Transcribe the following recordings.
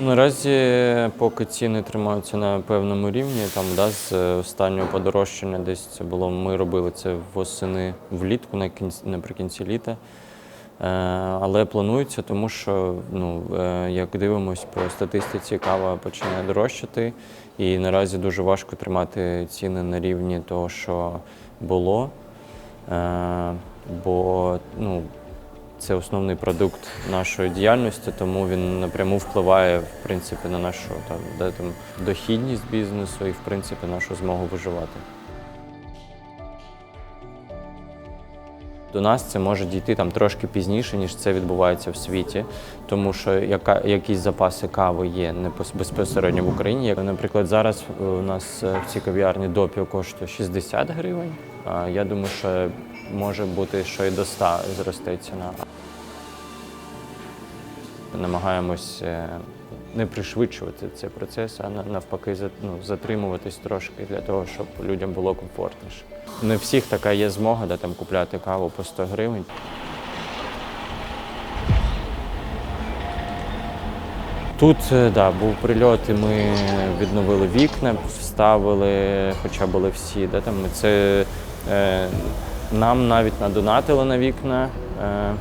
Наразі, поки ціни тримаються на певному рівні, там да, з е, останнього подорожчання десь це було. Ми робили це восени влітку, на кінці, наприкінці літа. Е, але планується, тому що ну, е, як дивимось по статистиці, кава починає дорожчати, і наразі дуже важко тримати ціни на рівні того, що було. Бо ну, це основний продукт нашої діяльності, тому він напряму впливає в принципі на нашу там, де, там, дохідність бізнесу і в принципі нашу змогу виживати. До нас це може дійти там трошки пізніше, ніж це відбувається в світі, тому що яка, якісь запаси кави є не пос- безпосередньо в Україні. Наприклад, зараз у нас е, в цій кав'ярні допіо коштує 60 гривень. Я думаю, що може бути, що і до 100 зросте ціна. Намагаємось е, не пришвидшувати цей процес, а навпаки ну, затримуватись трошки для того, щоб людям було комфортніше. Не всіх така є змога, де там купляти каву по 100 гривень. Тут е, да, був прильот, і ми відновили вікна, вставили, хоча були всі. Да, там, це, нам навіть надонатили на вікна, е,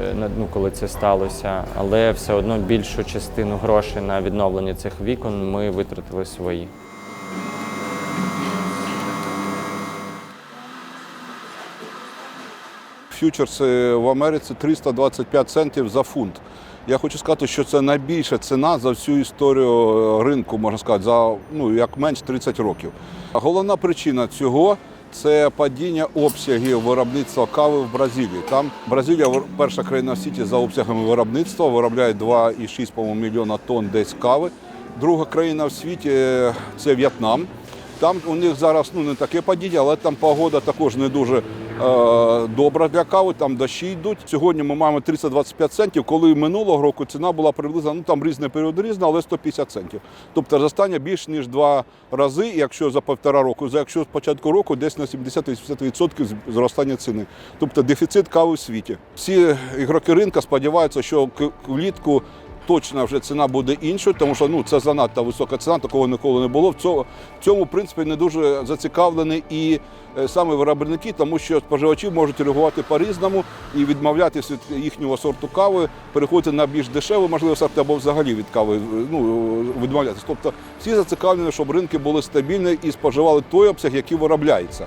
е, ну, коли це сталося, але все одно більшу частину грошей на відновлення цих вікон ми витратили свої. Фьючерси в Америці 325 центів за фунт. Я хочу сказати, що це найбільша ціна за всю історію е, ринку, можна сказати, за ну як менш 30 років. Головна причина цього це падіння обсягів виробництва кави в Бразилії. Там Бразилія перша країна в світі за обсягами виробництва, виробляє 2,6 по-моєму, мільйона тонн десь кави. Друга країна в світі е, це В'єтнам. Там у них зараз ну не таке падіння, але там погода також не дуже е, добра для кави. Там дощі йдуть. Сьогодні ми маємо 325 центів. Коли минулого року ціна була приблизно ну там різний період різна, але 150 центів. Тобто зростання більш ніж два рази, якщо за півтора року, за якщо з початку року десь на 70-80% зростання ціни. Тобто дефіцит кави в світі. Всі ігроки ринку сподіваються, що влітку точно вже ціна буде іншою, тому що ну це занадто висока ціна, такого ніколи не було. В цьому, в цьому в принципі не дуже зацікавлені і е, саме виробники, тому що споживачі можуть реагувати по-різному і відмовлятися від їхнього сорту кави, переходити на більш дешевий, можливо, сорт або взагалі від кави ну, відмовлятися. Тобто всі зацікавлені, щоб ринки були стабільні і споживали той обсяг, який виробляється.